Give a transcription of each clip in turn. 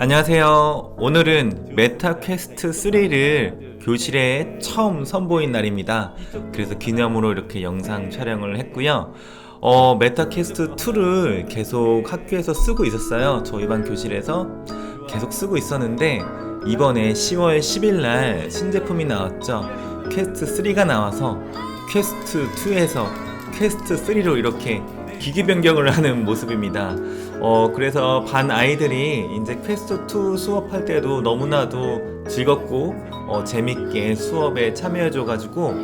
안녕하세요. 오늘은 메타 퀘스트 3를 교실에 처음 선보인 날입니다. 그래서 기념으로 이렇게 영상 촬영을 했고요. 어, 메타 퀘스트 2를 계속 학교에서 쓰고 있었어요. 저희 반 교실에서 계속 쓰고 있었는데 이번에 10월 10일 날 신제품이 나왔죠. 퀘스트 3가 나와서 퀘스트 2에서 퀘스트 3로 이렇게 기기 변경을 하는 모습입니다. 어, 그래서 반 아이들이 이제 퀘스트 2 수업할 때도 너무나도 즐겁고 어, 재밌게 수업에 참여해줘가지고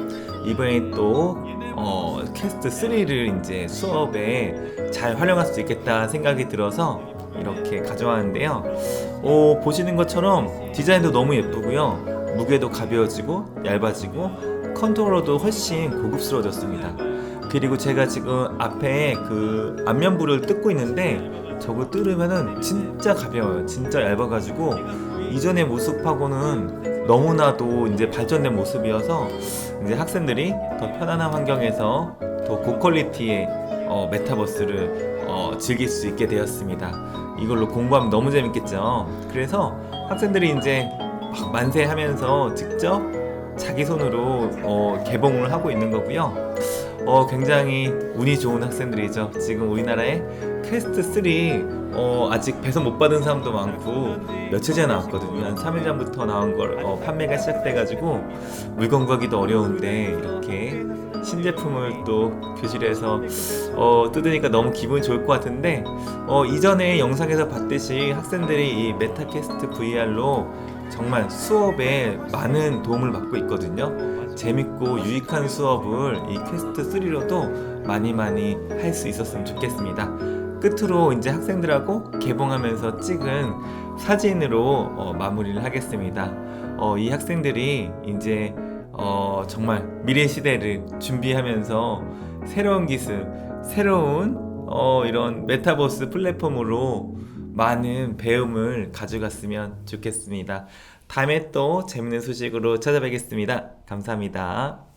이번에 또 어, 퀘스트 3를 이제 수업에 잘 활용할 수 있겠다 생각이 들어서 이렇게 가져왔는데요. 어, 보시는 것처럼 디자인도 너무 예쁘고요. 무게도 가벼워지고 얇아지고 컨트롤러도 훨씬 고급스러워졌습니다. 그리고 제가 지금 앞에 그 안면부를 뜯고 있는데 저거 뜯으면은 진짜 가벼워요. 진짜 얇아가지고 이전의 모습하고는 너무나도 이제 발전된 모습이어서 이제 학생들이 더 편안한 환경에서 더 고퀄리티의 어, 메타버스를 어, 즐길 수 있게 되었습니다. 이걸로 공부하면 너무 재밌겠죠. 그래서 학생들이 이제 막 만세하면서 직접 자기 손으로 어, 개봉을 하고 있는 거고요. 어, 굉장히 운이 좋은 학생들이죠. 지금 우리나라에 퀘스트 3 어, 아직 배송 못 받은 사람도 많고 며칠 전에 나왔거든요. 한 3일 전부터 나온 걸 어, 판매가 시작돼가지고 물건 구하기도 어려운데 이렇게 신제품을 또 교실에서 어, 뜯으니까 너무 기분이 좋을 것 같은데 어, 이전에 영상에서 봤듯이 학생들이 이 메타캐스트 VR로 정말 수업에 많은 도움을 받고 있거든요. 재밌고 유익한 수업을 이 퀘스트 3로도 많이 많이 할 수 있었으면 좋겠습니다. 끝으로 이제 학생들하고 개봉하면서 찍은 사진으로 어, 마무리를 하겠습니다. 어, 이 학생들이 이제 어, 정말 미래 시대를 준비하면서 새로운 기술, 새로운 어, 이런 메타버스 플랫폼으로 많은 배움을 가져갔으면 좋겠습니다. 다음에 또 재밌는 소식으로 찾아뵙겠습니다. 감사합니다.